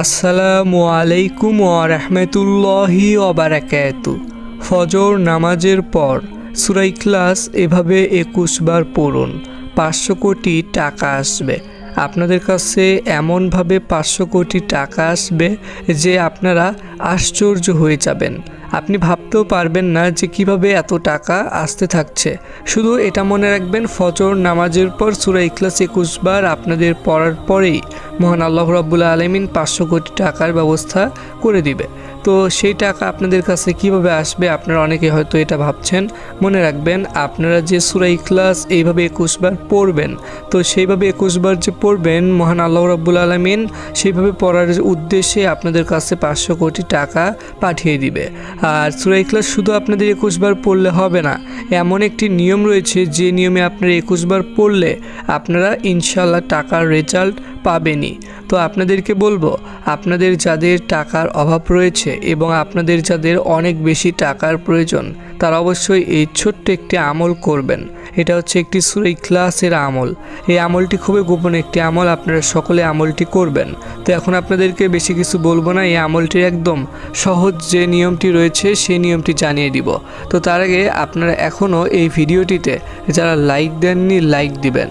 আসসালামু আলাইকুম ও রহমতুল্লাহি ওবারাকাত ফজর নামাজের পর সুরাই ক্লাস এভাবে একুশ বার পড়ুন, পাঁচশো কোটি টাকা আসবে। আপনাদের কাছে এমনভাবে পাঁচশো কোটি টাকা আসবে যে আপনারা আশ্চর্য হয়ে যাবেন। আপনি ভাবতেও পারবেন না যে কীভাবে এত টাকা আসতে থাকছে। শুধু এটা মনে রাখবেন, ফজর নামাজের পর সুরা ইখলাস একুশ বার আপনাদের পড়ার পরেই মহান আল্লাহ রাব্বুল আলমিন পাঁচশো কোটি টাকার ব্যবস্থা করে দিবে। তো সেই টাকা আপনাদের কাছে কীভাবে আসবে? আপনারা অনেকে হয়তো এটা ভাবছেন। মনে রাখবেন, আপনারা যে সুরা ইখলাস এইভাবে একুশবার পড়বেন, তো সেইভাবে একুশবার যে পড়বেন, মহান আল্লাহ রাব্বুল আলমিন সেইভাবে পড়ার উদ্দেশ্যে আপনাদের কাছে পাঁচশো কোটি টাকা পাঠিয়ে দিবে। আর সুরা ইখলাস শুধু আপনাদের একুশবার পড়লে হবে না, এমন একটি নিয়ম রয়েছে যে নিয়মে আপনারা একুশবার পড়লে আপনারা ইনশাল্লাহ টাকার রেজাল্ট পাবেনই তো আপনাদেরকে বলব, আপনাদের যাদের টাকার অভাব রয়েছে এবং আপনাদের যাদের অনেক বেশি টাকার প্রয়োজন, তারা অবশ্যই এই ছোট্ট একটি আমল করবেন। এটা হচ্ছে একটি সুরাই ক্লাসের আমল। এই আমলটি খুবই গোপন একটি আমল, আপনারা সকলে আমলটি করবেন। তো এখন আপনাদেরকে বেশি কিছু বলব না, এই আমলটির একদম সহজ যে নিয়মটি রয়েছে, সেই নিয়মটি জানিয়ে দিব। তো তার আগে আপনারা এখনও এই ভিডিওটিতে যারা লাইক দেননি, লাইক দিবেন।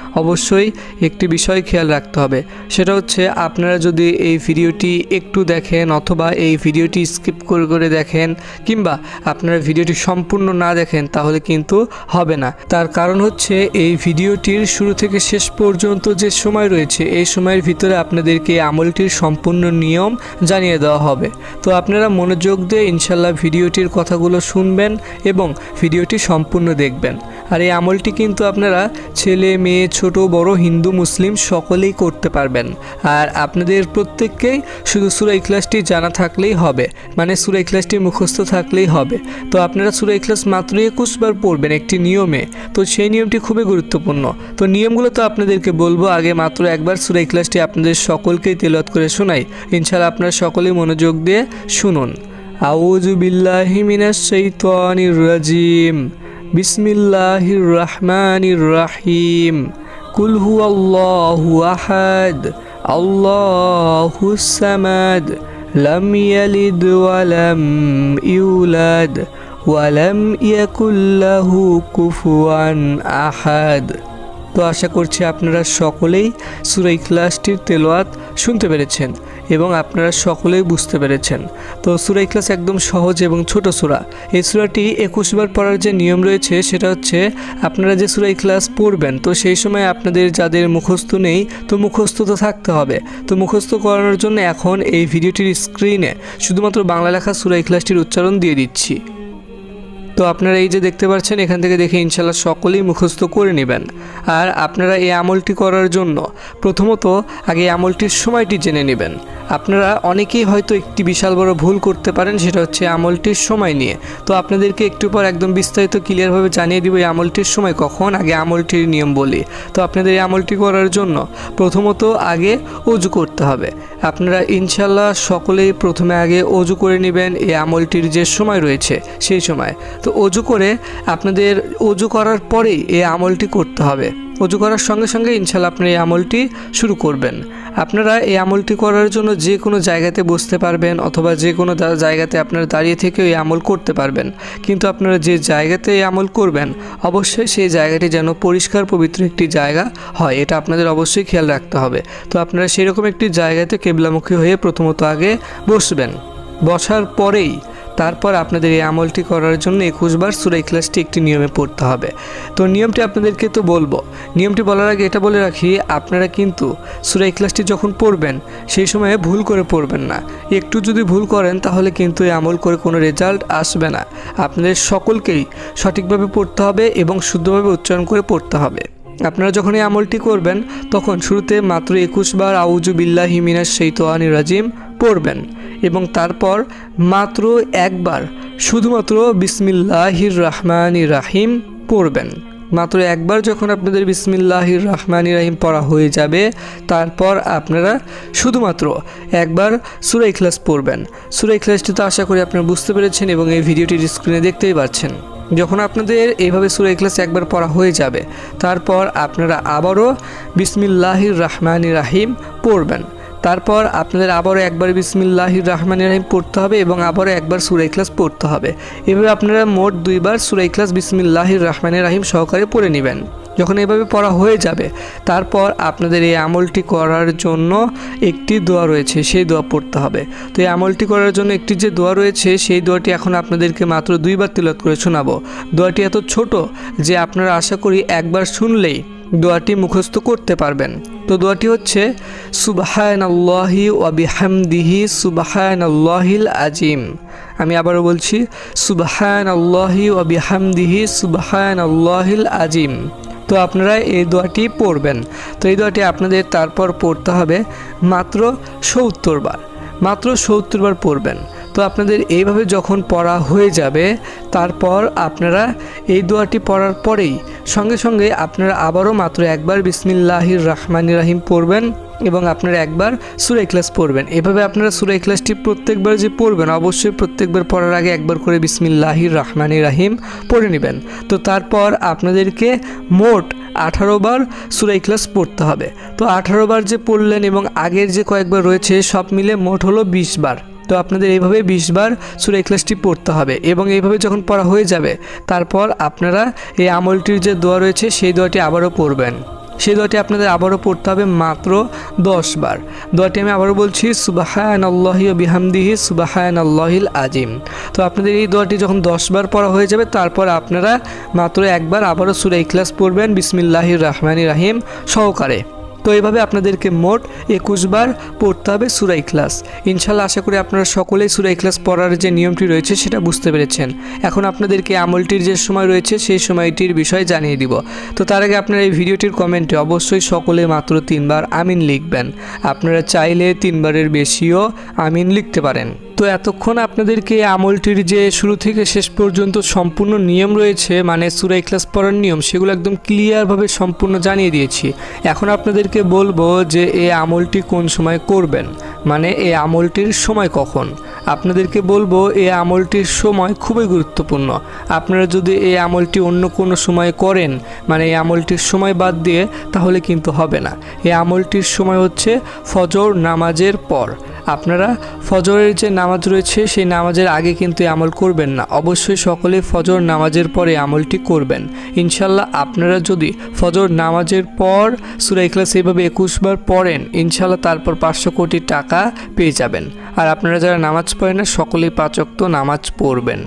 অবশ্যই একটি বিষয় খেয়াল রাখতে হবে। সেটা হচ্ছে আপনারা যদি এই ভিডিওটি একটু দেখেন অথবা এই ভিডিওটি স্কিপ করে করে দেখেন কিংবা আপনারা ভিডিওটি সম্পূর্ণ না দেখেন তাহলে কিন্তু হবে না। তার কারণ হচ্ছে এই ভিডিওটির শুরু থেকে শেষ পর্যন্ত যে সময় রয়েছে, এই সময়ের ভিতরে আপনাদেরকে আমলটির সম্পূর্ণ নিয়ম জানিয়ে দেওয়া হবে। তো আপনারা মনোযোগ দিয়ে ইনশাল্লাহ ভিডিওটির কথাগুলো শুনবেন এবং ভিডিওটি সম্পূর্ণ দেখবেন। আর এই আমলটি কিন্তু আপনারা ছেলে, মেয়ে ছোট, বড়, হিন্দু, মুসলিম সকলেই করতে পারবেন। আর আপনাদের প্রত্যেককেই শুধু সুরা ইখলাসটি জানা থাকলেই হবে মানে সুরা ইখলাসটি মুখস্থ থাকলেই হবে। তো আপনারা সুরা ইখলাস মাত্র একুশবার পড়বেন একটি নিয়মে, তো সেই নিয়মটি খুবই গুরুত্বপূর্ণ। তো নিয়মগুলো তো আপনাদেরকে বলব, আগে মাত্র একবার সুরা ইখলাসটি আপনাদের সকলকেই তেলত করে শোনাই। ইনশাল্লাহ আপনারা সকলেই মনোযোগ দিয়ে শুনুন। আউযু বিল্লাহি মিনাশ রাহিম। قل هو الله أحد الله السماد لم يلد ولم يولد ولم يكن له كفوا أحد. তো আশা করছি আপনারা সকলেই সুরাই ক্লাসটির তেলোয়াত শুনতে পেরেছেন এবং আপনারা সকলেই বুঝতে পেরেছেন। তো সুরাই ক্লাস একদম সহজ এবং ছোট সুরা। এই সুরাটি একুশবার পড়ার যে নিয়ম রয়েছে সেটা হচ্ছে আপনারা যে সুরাই ক্লাস পড়বেন, তো সেই সময় আপনাদের যাদের মুখস্থ নেই, তো মুখস্থ তো থাকতে হবে। তো মুখস্থ করানোর জন্য এখন এই ভিডিওটির স্ক্রিনে শুধুমাত্র বাংলা লেখা সুরাই ক্লাসটির উচ্চারণ দিয়ে দিচ্ছি। তো আপনারা এই যে দেখতে পাচ্ছেন, এখান থেকে দেখে ইনশাল্লাহ সকলেই মুখস্থ করে নেবেন। আর আপনারা এই আমলটি করার জন্য প্রথমত আগে আমলটির সময়টি জেনে নেবেন। আপনারা অনেকেই হয়তো একটি বিশাল বড় ভুল করতে পারেন, সেটা হচ্ছে আমলটির সময় নিয়ে। তো আপনাদেরকে একটু পর একদম বিস্তারিত ক্লিয়ারভাবে জানিয়ে দিব এই আমলটির সময় কখন, আগে আমলটির নিয়ম বলি। তো আপনাদের এই আমলটি করার জন্য প্রথমত আগে অজু করতে হবে। আপনারা ইনশাল্লাহ সকলেই প্রথমে আগে অজু করে নেবেন, এই আমলটির যে সময় রয়েছে, সেই সময়। তো অজু করে আপনাদের অজু করার পরেই এই আমলটি করতে হবে। অজু করার সঙ্গে সঙ্গে ইনশাল্লাহ আপনি এই আমলটি শুরু করবেন। আপনারা এই আমলটি করার জন্য যে কোনো জায়গাতে বসতে পারবেন অথবা যে কোনো জায়গাতে আপনারা দাঁড়িয়ে থেকেও এই আমল করতে পারবেন। কিন্তু আপনারা যে জায়গাতে এই আমল করবেন, অবশ্যই সেই জায়গাটি যেন পরিষ্কার পবিত্র একটি জায়গা হয়, এটা আপনাদের অবশ্যই খেয়াল রাখতে হবে। তো আপনারা সেরকম একটি জায়গাতে কেবলামুখী হয়ে প্রথমত আগে বসবেন। বসার পরেই তারপর আপনাদের এই আমলটি করার জন্য একুশবার সুরা ইখলাসটি একটি নিয়মে পড়তে হবে। তো নিয়মটি আপনাদেরকে তো বলব। নিয়মটি বলার আগে এটা বলে রাখি, আপনারা কিন্তু সুরা ইখলাসটি যখন পড়বেন, সেই সময়ে ভুল করে পড়বেন না। একটু যদি ভুল করেন, তাহলে কিন্তু এই আমল করে কোনো রেজাল্ট আসবে না। আপনাদের সকলকেই সঠিকভাবে পড়তে হবে এবং শুদ্ধভাবে উচ্চারণ করে পড়তে হবে। আপনারা যখন এই আমলটি করবেন, তখন শুরুতে মাত্র একুশ বার আউজু বিল্লাহি মিনাস সেইতোয়ানি রাজিম পড়বেন এবং তারপর মাত্র একবার শুধুমাত্র বিসমিল্লাহির রহমানি রাহিম পড়বেন। মাত্র একবার যখন আপনাদের বিসমিল্লাহির রহমান রাহিম পড়া হয়ে যাবে, তারপর আপনারা শুধুমাত্র একবার সুরা ইখলাস পড়বেন। সুরা ইখলাসটি তো আশা করি আপনারা বুঝতে পেরেছেন এবং এই ভিডিওটির স্ক্রিনে দেখতেই পাচ্ছেন। যখন আপনাদের এইভাবে সুরে ইখলাস একবার পড়া হয়ে যাবে, তারপর আপনারা আবারও বিসমিল্লাহির রহমান রাহিম পড়বেন। তারপর আপনাদের আবারও একবার বিসমিল্লাহির রহমান রাহিম পড়তে হবে এবং আবারও একবার সুরাই ক্লাস পড়তে হবে। এভাবে আপনারা মোট দুইবার সুরাই ক্লাস বিসমিল্লাহির রহমান রাহিম সহকারে পড়ে নেবেন। যখন এভাবে পড়া হয়ে যাবে, তারপর আপনাদের এই আমলটি করার জন্য একটি দোয়া রয়েছে, সেই দোয়া পড়তে হবে। তো এই আমলটি করার জন্য একটি যে দোয়া রয়েছে, সেই দোয়াটি এখন আপনাদেরকে মাত্র দুইবার তিলত করে শোনাবো। দোয়াটি এত ছোট যে আপনারা আশা করি একবার শুনলেই দোয়াটি মুখস্থ করতে পারবেন। তো দোয়াটি হচ্ছে সুবাহান আল্লাহি ওয়াবিহামদিহি সুবাহান আল্লাহিল আজিম। আমি আবারও বলছি সুবাহান আল্লাহি ওয়াবিহামদিহি সুবাহান আল্লাহিল আজিম। তো আপনারা এই দোয়াটি পড়বেন। তো এই দোয়াটি আপনাদের তারপর পড়তে হবে মাত্র সত্তর বার। মাত্র সত্তর বার পড়বেন। তো আপনাদের এইভাবে যখন পড়া হয়ে যাবে, তারপর আপনারা এই দোয়াটি পড়ার পরেই সঙ্গে সঙ্গে আপনারা আবারও মাত্র একবার বিসমিল্লাহির রহমান রাহিম পড়বেন এবং আপনারা একবার সুরাই ক্লাস পড়বেন। এভাবে আপনারা সুরাই ক্লাসটি প্রত্যেকবার যে পড়বেন, অবশ্যই প্রত্যেকবার পড়ার আগে একবার করে বিসমিল্লাহির রহমান রাহিম পড়ে নেবেন। তো তারপর আপনাদেরকে মোট আঠারো বার সুরাই ক্লাস পড়তে হবে। তো আঠারো বার যে পড়লেন এবং আগের যে কয়েকবার রয়েছে, সব মিলে মোট হলো বিশ বার। তো আপনাদের এইভাবে বিশ বার সুরাই ক্লাসটি পড়তে হবে এবং এইভাবে যখন পড়া হয়ে যাবে, তারপর আপনারা এই আমলটির যে দোয়া রয়েছে, সেই দোয়াটি আবারও পড়বেন। সেই দোয়াটি আপনাদের আবারও পড়তে হবে মাত্র দশ বার। দোয়াটি আমি আবারও বলছি সুবাহায়ন আল্লাহি ও বিহামদিহি সুবাহায়ন আল্লাহিল আজিম তো আপনাদের এই দোয়াটি যখন দশ বার পড়া হয়ে যাবে, তারপর আপনারা মাত্র একবার আবারও সুরা ইখলাস পড়বেন। বিসমিল্লাহির রহমানির রাহিম সহকারে। তো এইভাবে আপনাদেরকে মোট একুশ বার পড়তে হবে সুরা ইখলাস ইনশাল্লাহ আশা করি আপনারা সকলেই সুরা ইখলাস পড়ার যে নিয়মটি রয়েছে সেটা বুঝতে পেরেছেন। এখন আপনাদেরকে আমলটির যে সময় রয়েছে সেই সময়টির বিষয় জানিয়ে দিব। তো তার আগে আপনারা এই ভিডিওটির কমেন্টে অবশ্যই সকলে মাত্র তিনবার আমিন লিখবেন। আপনারা চাইলে তিনবারের বেশিও আমিন লিখতে পারেন। তো এতক্ষণ আপনাদেরকে আমলটির যে শুরু থেকে শেষ পর্যন্ত সম্পূর্ণ নিয়ম রয়েছে মানে সুরাই ক্লাস পড়ার নিয়ম, সেগুলো একদম ক্লিয়ারভাবে সম্পূর্ণ জানিয়ে দিয়েছি। এখন আপনাদেরকে বলব যে এই আমলটি কোন সময় করবেন মানে এই আমলটির সময় কখন? আপনাদেরকে বলব এই আমলটির সময় খুবই গুরুত্বপূর্ণ। আপনারা যদি এই আমলটি অন্য কোনো সময় করেন মানে এই আমলটির সময় বাদ দিয়ে, তাহলে কিন্তু হবে না। এই আমলটির সময় হচ্ছে ফজর নামাজের পর। আপনারা ফজরের যে নামাজ রয়েছে, সেই নামাজের আগে কিন্তু আমল করবেন না। অবশ্যই সকলে ফজর নামাজের পরে আমলটি করবেন। ইনশাল্লাহ আপনারা যদি ফজর নামাজের পর সুরা ইখলাস এইভাবে একুশবার পড়েন, ইনশাল্লাহ তারপর পাঁচশো কোটি টাকা পেয়ে যাবেন। আর আপনারা যারা নামাজ পড়েন না, সকলেই পাঁচক্ত নামাজ পড়বেন।